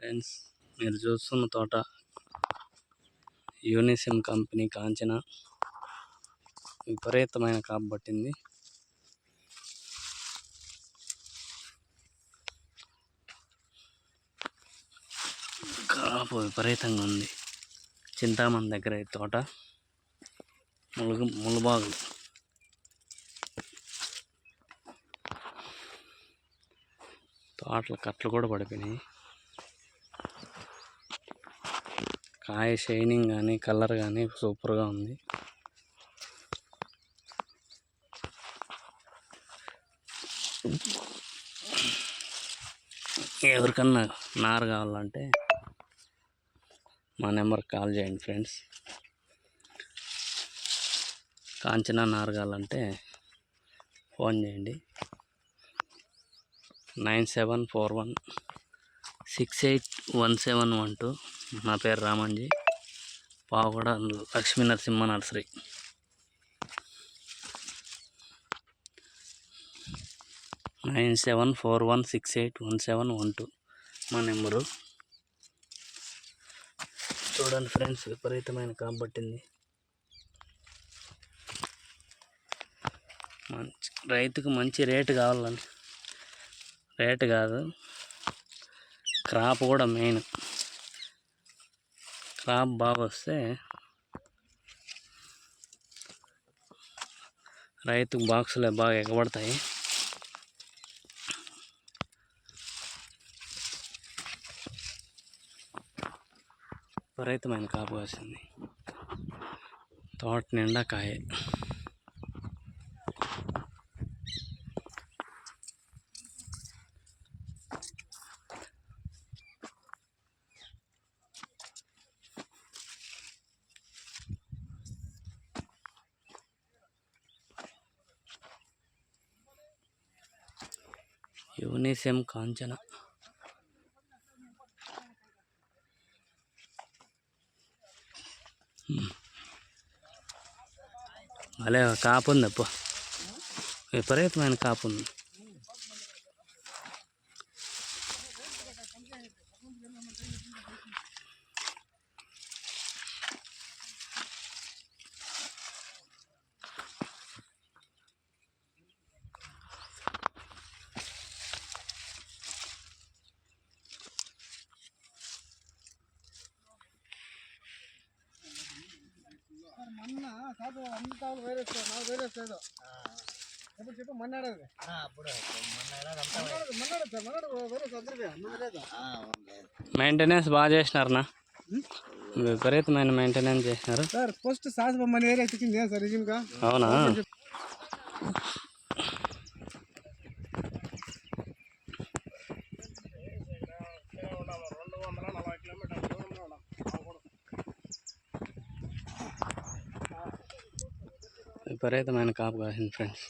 Friends మీరు చూస్తున్న తోట యూనిసిమ్ కంపెనీ కాంచన. విపరీతమైన కాపు పట్టింది. కాపు విపరీతంగా ఉంది. చింతామణి దగ్గర ఈ తోట. ములుగు ములబాగులు తోటలు కట్టలు కూడా పడిపోయినాయి. కాయ షైనింగ్ కానీ కలర్ కానీ సూపర్గా ఉంది. ఎవరికన్నా నారు కావాలంటే మా నెంబర్కి కాల్ చేయండి ఫ్రెండ్స్. కాంచనా నారు కావాలంటే ఫోన్ చేయండి. Nine seven four one six eight one seven one two నా పేరు Ramanji. Pavagada Lakshmi Narasimha nursery. Nine seven four one six eight one seven one two మా నెంబరు. చూడండి ఫ్రెండ్స్ విపరీతమైన కాపు పట్టింది. మంచి రైతుకు మంచి రేటు కావాలని రేటు కాదు క్రాప్ కూడా మెయిన్. క్రాప్ బాగా వస్తే రైతుకు బాక్సులే బాగా ఎగబడతాయి విపరీతమైన కాపు కాసింది తోట నిండా కాయ యూనిసెమ్ కాంచన. అలే కాపు ఉంది అప్పు విపరీతమైన కాపు ఉంది మొన్న కాదు వేరే నాకు వేరే ఎప్పుడు చెప్పు మన్నాడది. అప్పుడు మొన్న మన్నాడు మన్నాడు సార్ మన్నాడు వేరే అందరికీ మెయింటెనెన్స్ బాగా చేసినారనా విపరీతమైన మెయింటెనెన్స్ చేసినారు. సార్ ఫస్ట్ సాస్ మన ఏరియా ఎక్కింది సార్ రిజిమ్గా? అవునా? విపరీతమైన కాపు కాసింది ఫ్రెండ్స్